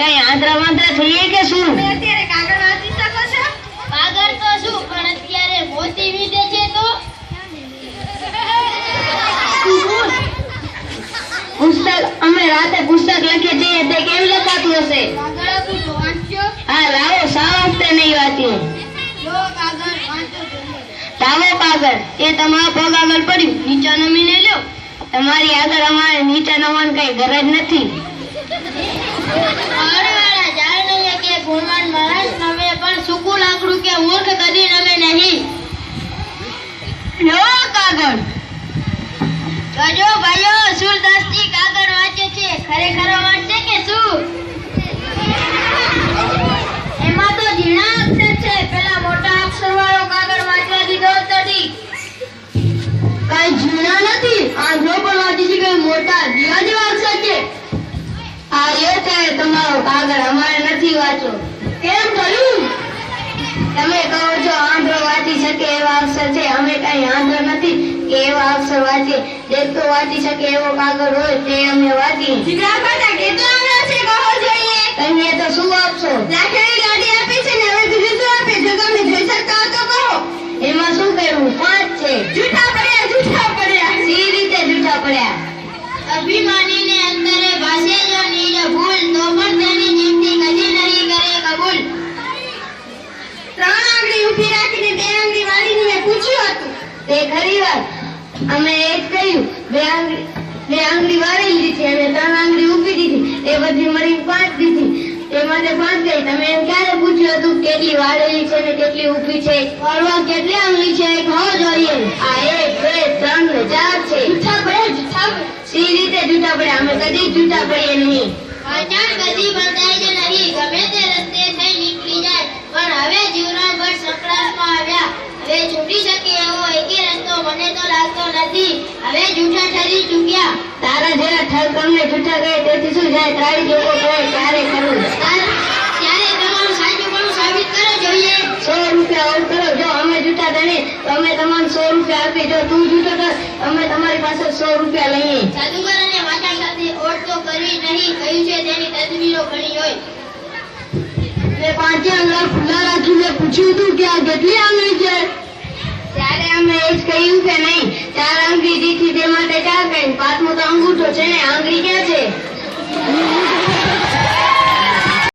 કઈ આંતરા વાંતરા થઈએ કે શું? અત્યારે કાગળ વાંચી શકો છો? કાગળ તો શું પણ અત્યારે મોતી વિદે છે તો? પુસ્તક અમે રાતે પુસ્તક લખીએ છીએ તે કેમ લખાતું હશે? હા લાવો સા વખતે નહીં લો કાગળ લાવો કાગળ એ તમારા પગ આગળ પડ્યું નીચે નમીને લ્યો. તમારી આગળ અમારે નીચે નવાનું કઈ ગરજ નથી. નવે કે ગુણવાન માણસ નવે પણ સૂકું લાકડું કે મૂર્ખ કદી નમે નહીં. લો કાગળ. ગજો ભાઈઓ, સુરદાસજી કાગળ વાંચે છે, ખરેખર રહ્યો છે તમારો કાગળ અમારે નથી વાંચો કેમ થયું તમે કહો છો આંધળો વાંચી શકે એવા અક્ષર છે. અમે કઈ આંધળો નથી કે એવા અક્ષર વાંચે. દેખતો વાંચી શકે એવો કાગળ હોય તે અમે જોઈએ. તમે તો શું આપશો? લાકડી ગાડી આપી છે ને હવે બીજું શું આપે? જો તમે જોઈ શકતા તો કહો. એમાં શું કર્યું? પાંચ છે. જૂઠા પડ્યા જૂઠા પડ્યા. સી રીતે જૂઠા પડ્યા અભિમાનીને અંતરે ભાસે જો નીજ ભૂલ તો પણ તેની જીવતી કદી નહીં કરે કબૂલ ત્રણ આંગળી ઊભી રાખીને બે આંગળી વાળીને મેં પૂછ્યું હતું તે ખરી વાત અમે એ જ કહ્યું બે આંગળી બે આંગળી વાળી લીધી અને ત્રણ આંગળી ઊભી દીધી. એ બધી મળી પાંચ દીધી. એ માટે પાંચ ગઈ તમે એમ ક્યારે પૂછ્યું હતું કેટલી વાળેલી છે ને કેટલી ઊભી છે? વાળવા કેટલી આંગળી છે? એક હોવો જોઈએ. આ એક બે ત્રણ ને ચાર છે. જૂઠા પડ્યા જૂઠા સી રીતે જૂઠા પડે? અમે કદી જૂઠા પડીએ નહીં. વાંચન કદી બંધાય જ નહીં ગમે તે રસ્તે થઈ નીકળી જાય. પણ હવે જીવના પર સંકળાશમાં આવ્યા. હવે છૂટી શકે એવો એકે મને તો લાગતો નથી. હવે જૂઠા ઠરી ચૂક્યા. તારા જેવા ઠર તમને જૂઠા કહે તેથી શું જાય તારી જેવો કહે ત્યારે કરવું ત્યારે તમારું સાચું પણ સાબિત કરો જોઈએ? સો રૂપિયા ઓર કરો. જો અમે જૂઠા ગણીએ તો અમે તમારું સો રૂપિયા આપી. જો તું જૂઠો કર અમે તમારી પાસે સો રૂપિયા લઈએ. જાદુગર અને વાચા સાથે ઓળ તો કરી નહીં. કહ્યું છે તેની તદબીરો ઘણી હોય. પાંચે આંગળા ખુલ્લા રાખીને પૂછ્યું હતું કે આ કેટલી આંગળી છે? આંગળી